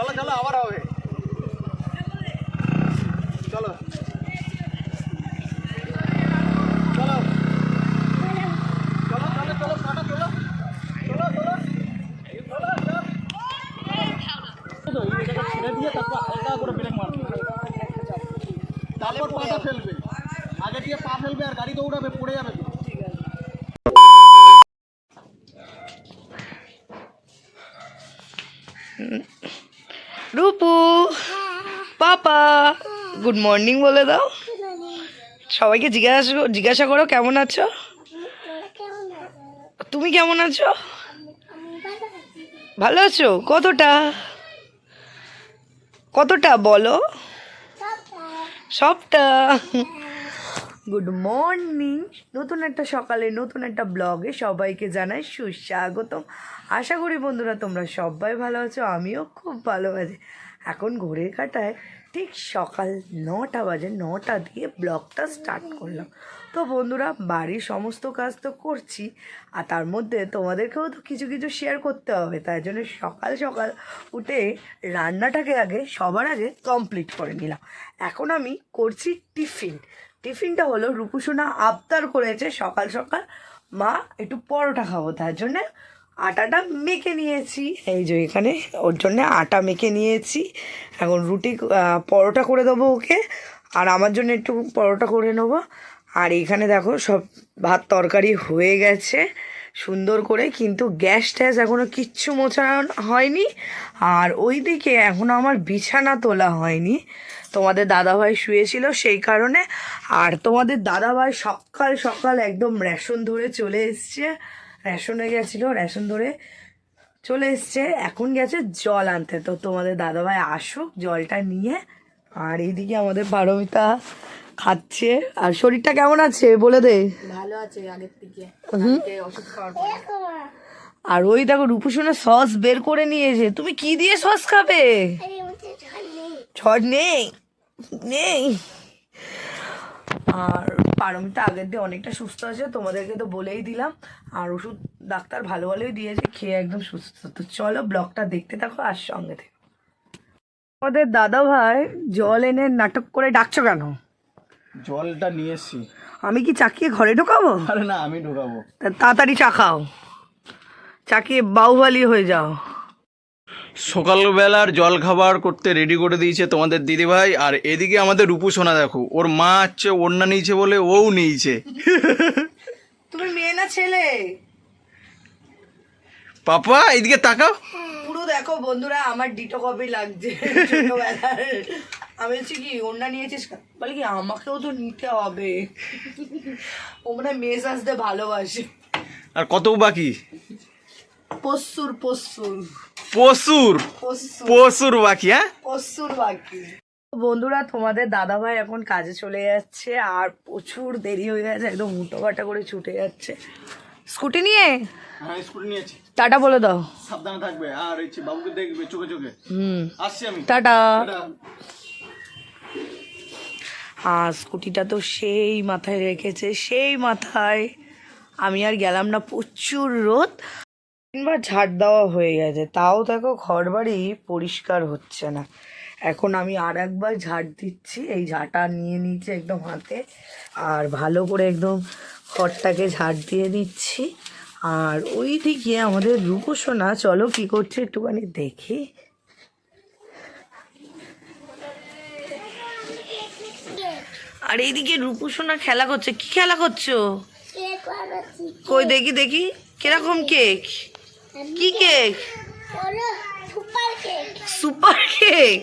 চলো চলো আবার হবে। চলো। চলো। চলো চলো চলো কাটা চলো। চলো চলো। চলো চলো। তো এই জায়গা ছেড়ে দিয়ে তারপর হালকা করে ব্রেক মারবে। তারপর পাটা ফেলবে। আগে দিয়ে পা ফেলবে আর গাড়ি দৌড়াবে পড়ে যাবে তো। রূপু পাপা গুড মর্নিং বলে দাও। সবাইকে জিজ্ঞাসা জিজ্ঞাসা করো কেমন আছো? তুমি কেমন আছো? ভালো আছো? কতটা? কতটা বলো? সবটা। Good morning. নতুন একটা সকালে নতুন একটা ব্লগে সবাইকে জানাই সুস্বাগতম। আশা করি বন্ধুরা তোমরা সবাই ভালো আছো আমিও খুব ভালো আছি। এখন ঘড়ির কাটায় ঠিক সকাল নটা বাজে, নটা দিয়ে ব্লগটা স্টার্ট করলাম। তো বন্ধুরা, বাড়ির সমস্ত কাজ তো করছি, আর তার মধ্যে তোমাদেরকেও তো কিছু কিছু শেয়ার করতে হবে, তাই জন্য সকাল সকাল উঠে রান্নাটাকে আগে, সবার আগে কমপ্লিট করে নিলাম। এখন আমি করছি টিফিন। টিফিনটা হলো রূপুসোনা আবদার করেছে সকাল সকাল, মা একটু পরোটা খাব, তার জন্যে আটাটা মেখে নিয়েছি। এই যে এখানে ওর জন্য আটা মেখে নিয়েছি। এখন রুটি পরোটা করে দেবো ওকে। আর আমার জন্য একটু পরোটা করে নেব। আর এখানে দেখো সব ভাত তরকারি হয়ে গেছে। সুন্দর করে কিন্তু গ্যাস ট্যাস এখনও কিচ্ছু মোছা হয়নি। আর ওই দিকে এখনও আমার বিছানা তোলা হয়নি। তোমাদের দাদাভাই শুয়েছিল সেই কারণে। আর তোমাদের দাদাভাই সকাল সকাল একদম রেশন ধরে চলে এসছে। রেশনে গেছিল রেশন ধরে চলে এসছে। এখন গেছে জল আনতে। তো তোমাদের দাদাভাই আসুক জলটা নিয়ে। আর এইদিকে আমাদের পারমিতা খাচ্ছে। আর শরীরটা কেমন আছে? বলে দে। ভালো আছে আগের থেকে। ওষুধ খাওয়ার আর ওই দেখো রূপুসোনা সস বের করে নিয়েছে। তুমি কি দিয়ে সস খাবে? ছড় নেই। নেই। আর পারমিতা আগের দিয়ে অনেকটা সুস্থ আছে তোমাদেরকে তো বলেই দিলাম। আর ওষুধ ডাক্তার ভালো ভালোই দিয়েছে খেয়ে একদম সুস্থ। তো চলো ব্লগটা দেখতে থাকো আর সঙ্গে থেকো। আমাদের দাদা ভাই জল এনে নাটক করে ডাকছো কেন? জলটা নিয়ে এসছি। আমি কি চাকিয়ে ঘরে ঢোকাবো? আরে না আমি ঢোকাবো। তাড়াতাড়ি চা খাও। চাকিয়ে বাউবালি হয়ে যাও। সকালবেলার জল খাবার করতে রেডি করে দিয়েছে তোমাদের দিদিভাই। আর এদিকে আমাদের রূপু সোনা দেখো ওর মা হচ্ছে ওড়না নিয়েছে বলে ওও নিয়েছে। তুমি মেয়ে না ছেলে? পাপা এদিকে তাকাও। পুরো দেখো বন্ধুরা আমার ডিটো কপি লাগছে আমি বলছি কি ওড়না নিয়েছিস বলে কি আমাকেও তো নিতে হবে। ও মনে মেয়ে সাজতে ভালোবাসে। আর কত বাকি? পশুর পশুর পশুর পশুর বাকি হ্যাঁ পশুর বাকি বন্ধুরা তোমাদের দাদা ভাই এখন কাজে চলে যাচ্ছে আর প্রচুর দেরি হয়ে গেছে একদম মুটো কাটা করে ছুটে যাচ্ছে। স্কুটি নিয়ে? হ্যাঁ টাটা বলে দাও। সাবধানে থাকবে। আর বাবুকে দেখবে চোখে চোখে। হুম। আসছি আমি। টাটা। টাটা। আর স্কুটিটা তো সেই মাথায় রেখেছে সেই মাথায়। আমি আর গেলাম না প্রচুর রোদ। তিনবার ঝাড় দেওয়া হয়ে গেছে। তাও দেখো ঘর বাড়ি পরিষ্কার হচ্ছে না। এখন আমি আর একবার ঝাড় দিচ্ছি। এই ঝাঁটা নিয়ে নিচ্ছে একদম হাতে। আর ভালো করে একদম ঘরটাকে ঝাড় দিয়ে দিচ্ছি। আর ওই দিকে আমাদের রূপসোনা চলো কি করছে একটুখানি দেখি। আর এইদিকে রূপসোনা খেলা করছে। কি খেলা করছ? কই দেখি দেখি। কীরকম কেক? কি কেক? Super cake.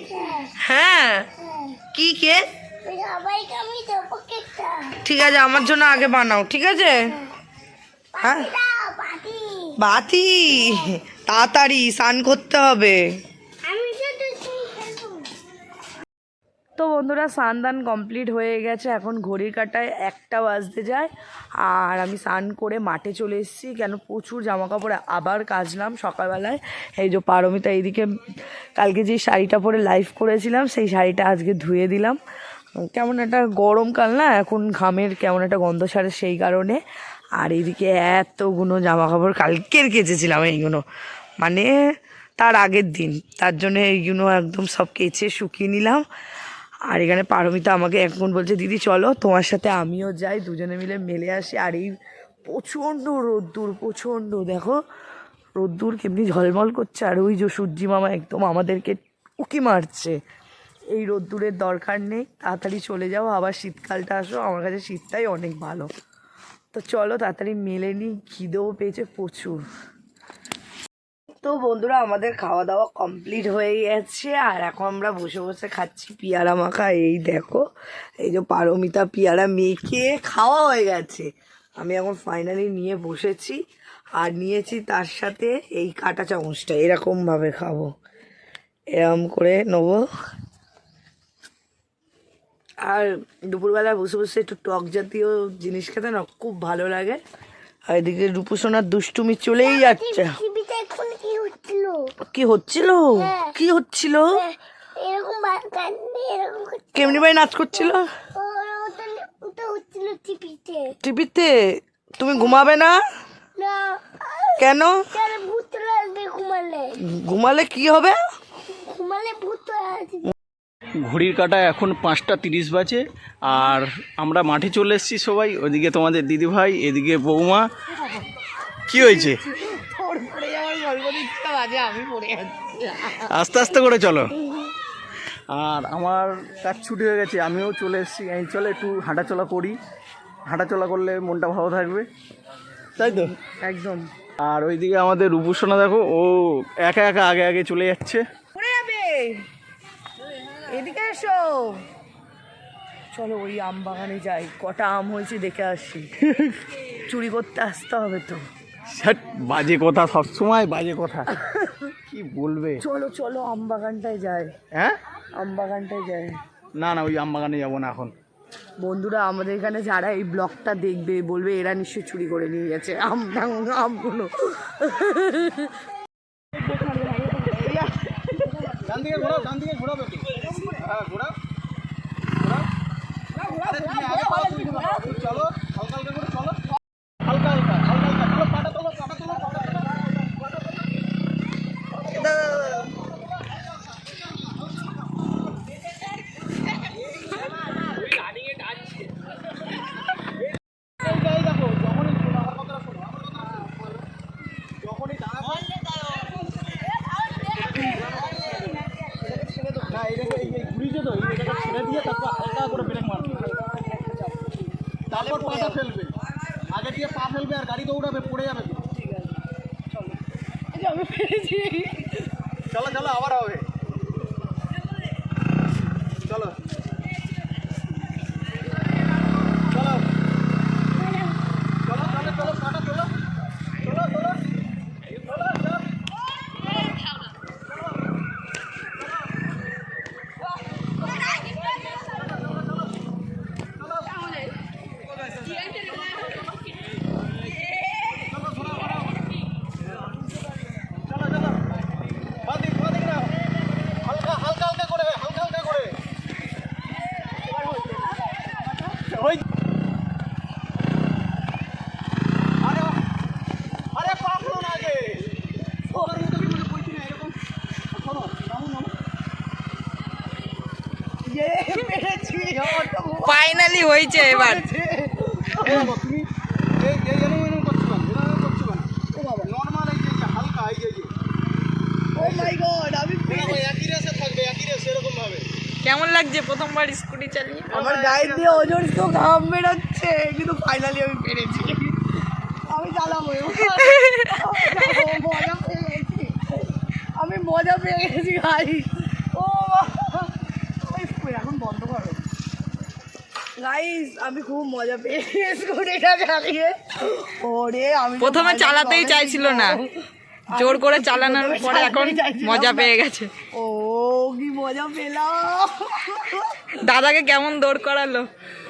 হ্যাঁ। কি কেক? ঠিক আছে আমার জন্য আগে বানাও ঠিক আছে? হ্যাঁ। বাতি তাড়াতাড়ি স্নান করতে হবে। তো বন্ধুরা স্নান দান কমপ্লিট হয়ে গেছে। এখন ঘড়ির কাটায় একটা বাজতে যায়। আর আমি স্নান করে মাঠে চলে এসেছি। কেন? প্রচুর জামা কাপড় আবার কাচলাম সকালবেলায়। এই যে পারমিতা এইদিকে, কালকে যে শাড়িটা পরে লাইভ করেছিলাম, সেই শাড়িটা আজকে ধুয়ে দিলাম। কেমন একটা গরমকাল না? এখন ঘামের কেমন একটা গন্ধ ছাড়ে সেই কারণে। আর এইদিকে এতগুলো জামা কাপড় কালকের কেচেছিলাম এইগুলো মানে তার আগের দিন। তার জন্য এইগুলো একদম সব কেচে শুকিয়ে নিলাম। আর এখানে পারমিতা আমাকে এখন বলছে, দিদি, চলো, তোমার সাথে আমিও যাই, দুজনে মিলে মেলে আসি। আর এই প্রচণ্ড রোদ্দুর, প্রচণ্ড, দেখো। রোদ্দুর কেমনি ঝলমল করছে, আর ওই যে সূর্যি মামা একদম আমাদেরকে উকি মারছে। এই রোদ্দুরের দরকার নেই, তাড়াতাড়ি চলে যাও, আবার শীতকালটা আসো, আমার কাছে শীতটাই অনেক ভালো। তো চলো, তাড়াতাড়ি মেলে নিই, খিদেও পেয়েছে প্রচুর। তো বন্ধুরা, আমাদের খাওয়া দাওয়া কমপ্লিট হয়ে গেছে। আর এখন আমরা বসে বসে খাচ্ছি পিয়ারা মাখা। এই দেখো, এই যে পারমিতা পিয়ারা মেখে খাওয়া হয়ে গেছে। আমি এখন ফাইনালি নিয়ে বসেছি। আর নিয়েছি তার সাথে এই কাটা চামচটা। এরকমভাবে খাব। এরকম করে নেব। আর দুপুরবেলা বসে বসে একটু টক জাতীয় জিনিস খেতে না খুব ভালো লাগে। আর এদিকে রূপসোনার দুষ্টুমি চলেই যাচ্ছে টিভিতে এখন কি হচ্ছিল কি হচ্ছিল? কি হচ্ছিল? এরকম। কেমনি ভাই নাচ করছিল? টিভিতে। তুমি ঘুমাবে না? কেন? ঘুমালে? ঘুমালে কি হবে? ঘুমালে ভূত ঘড়ির কাটা এখন পাঁচটা তিরিশ বাজে আর আমরা মাঠে চলে এসেছি সবাই। ওদিকে তোমাদের দিদিভাই এদিকে বৌমা। কি হয়েছে? আস্তে আস্তে করে চলো। আর আমার কাজ ছুটি হয়ে গেছে আমিও চলে এসেছি। এই চলে একটু হাঁটাচলা করি। হাঁটাচলা করলে মনটা ভালো থাকবে। তাই তো? একদম। আর ওইদিকে আমাদের রূপসোনা দেখো ও একা একা আগে আগে চলে যাচ্ছে। এদিকে এসো! চলো ওই আম বাগানে যাই। কটা আম হয়েছে দেখে আসি। চুরি করতে আসতে হবে তো। স্যাট বাজে কথা সবসময় বাজে কথা। কি বলবে? চলো চলো আম বাগানটায় যাই। হ্যাঁ? আম বাগানটায় যাই। না না ওই আমবাগানে যাব না এখন। বন্ধুরা আমাদের এখানে যারা এই ব্লগটা দেখবে বলবে এরা নিশ্চয়ই চুরি করে নিয়ে গেছে। আম আমগুলো ডান দিকে ঘোরাও ডান দিকে ঘোরাবে তো হ্যাঁ ঘোরাও। চলো হালকা হালকা করে চলো হালকা হালকা হালকা হালকা চলো পাটা তোলো পাটা তোলো পাটা তোলো এই দেখো যখনই শোনো আমার কথাটা শোনো আমার কথাটা শোনো যখনই দাঁড়াবো না এটাকে এই ঘুরিয়েছে তো এটাকে দিয়ে তারপর হালকা করে ব্রেক মারবে তারপর পাটা ফেলবে আগে দিয়ে পা ফেলবে আর গাড়ি দৌড়াবে পড়ে যাবে তো চলো চলো, আবার হবে চলো চলো চলো চলো চলো পাটা চলো চলো চলো চলো চলো চলো চলো বাদিক বাদিক না হালকা হালকা হালকা করে হালকা হালকা করে ওই আরে আরে পা ফেলো না আগে ওর মতো কি বলে বলছি না এরকম শোনো নামো নামো ফাইনালি হয়েছে এবার এই দেখো, তুমি এই এই এরকম এরকম করছ কেন এরকম করছ কেন নর্মাল এই যে হালকা এই যে ও মাই গড আমি দেখো একই রেসে থাকবে একই রেস এরকম ভাবে কেমন লাগছে প্রথমবার স্কুটি চালিয়ে? আমার গায়ে দিয়ে ওজন তো ঘাম বেরোচ্ছে, কিন্তু ফাইনালি আমি পেরেছি। আমি চালাবো আমি মজা পেয়ে গেছি। গাই ও এখন বন্ধ করো। গাইস আমি খুব মজা পেয়ে স্কুটিটা চালিয়ে। ওরে আমি প্রথমে চালাতেই চাইছিল না। জোর করে চালানোর পরে এখন মজা পেয়ে গেছে। ও কি মজা পেলাম। দাদাকে কেমন দৌড় করালো?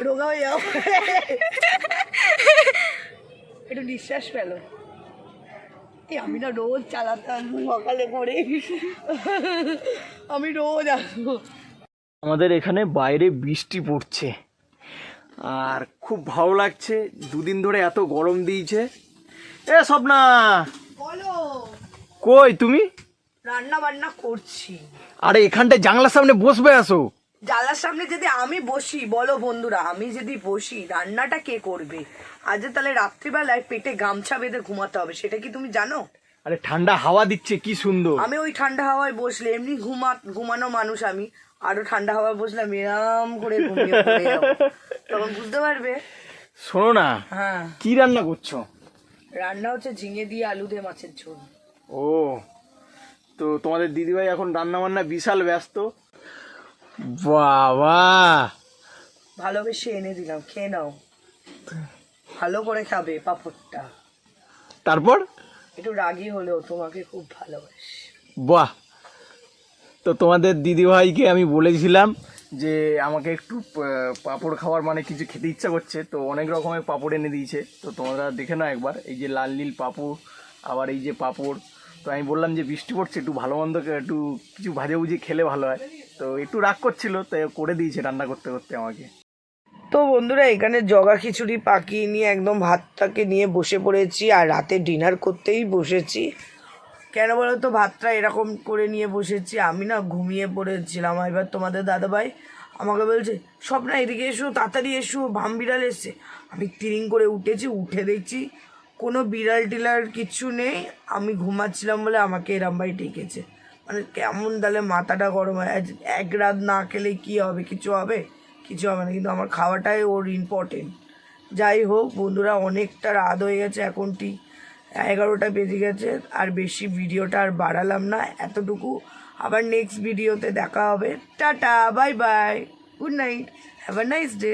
রোগা হয়ে যাও একটু নিঃশ্বাস পেল আমি না রোজ চালাতাম সকালে করে। আমি রোজ আসব। আমাদের এখানে বাইরে বৃষ্টি পড়ছে। আর খুব ভালো লাগছে দুদিন ধরে এত গরম দিয়েছে। এ স্বপ্না! বলো। কই তুমি? রান্না বান্না করছি। আরে এখানটায় জানলার সামনে বসবে আসো। জানলার সামনে যদি আমি বসি বলো বন্ধুরা আমি যদি বসি রান্নাটা কে করবে? আজ তাহলে রাত্রিবেলায় পেটে গামছা বেঁধে ঘুমাতে হবে সেটা কি তুমি জানো? আরে ঠান্ডা হাওয়া দিচ্ছে কি সুন্দর। আমি ওই ঠান্ডা হাওয়ায় বসলে এমনি ঘুমা ঘুমানো মানুষ আমি। আরও ঠান্ডা হাওয়ায় বসলাম এরম করে ঘুমিয়ে পড়ে যাব। তখন বুঝতে পারবে? শোনো না হ্যাঁ। কি রান্না করছ? রান্না হচ্ছে ঝিঙে দিয়ে আলু দিয়ে মাছের ঝোল। ও তো তোমাদের দিদিভাই এখন রান্না বান্না বিশাল ব্যস্ত। বাবা! ভালোবেসে এনে দিলাম খেয়ে নাও। ভালো করে খাবে পাপড়টা। তারপর? একটু রাগি হলেও তোমাকে খুব ভালোবাসি। বাহ! তো তোমাদের দিদিভাইকে আমি বলেছিলাম যে আমাকে একটু পাঁপড় খাওয়ার মানে কিছু খেতে ইচ্ছা করছে, তো অনেক রকমের পাঁপড় এনে দিয়েছে। তো তোমরা দেখে নাও একবার, এই যে লাল নীল পাঁপড়, আবার এই যে পাঁপড়। তো আমি বললাম যে বৃষ্টি পড়ছে, একটু ভালো মন্দ একটু কিছু ভাজে ভুজি খেলে ভালো হয়। তো একটু রাগ করছিল তাই করে দিয়েছে রান্না করতে করতে আমাকে। তো বন্ধুরা, এখানে জগা খিচুড়ি পাকিয়ে নিয়ে একদম ভাতটাকে নিয়ে বসে পড়েছি, আর রাতে ডিনার করতেই বসেছি। কেন বলো তো ভাতটা এরকম করে নিয়ে বসেছি। আমি না ঘুমিয়ে পড়েছিলাম। এবার তোমাদের দাদাভাই আমাকে বলছে, স্বপ্না, এদিকে এসো, তাড়াতাড়ি এসো ভাম বিড়াল এসছে। আমি তিরিং করে উঠেছি, উঠে দেখছি কোনো বিড়াল টিলার কিচ্ছু নেই। আমি ঘুমাচ্ছিলাম বলে আমাকে এরম ভাই ডেকেছে। মানে কেমন তাহলে মাথাটা গরম হয়? এক রাত না খেলে কি হবে? কিছু হবে? কিছু হবে না। কিন্তু আমার খাওয়াটাই ওর ইম্পর্টেন্ট যাই হোক, বন্ধুরা, অনেকটা রাত হয়ে গেছে। এখন ঠিক এগারোটা বেজে গেছে, আর বেশি ভিডিওটা আর বাড়ালাম না, এতটুকু। আবার নেক্সট ভিডিওতে দেখা হবে। Tata bye bye good night have a nice day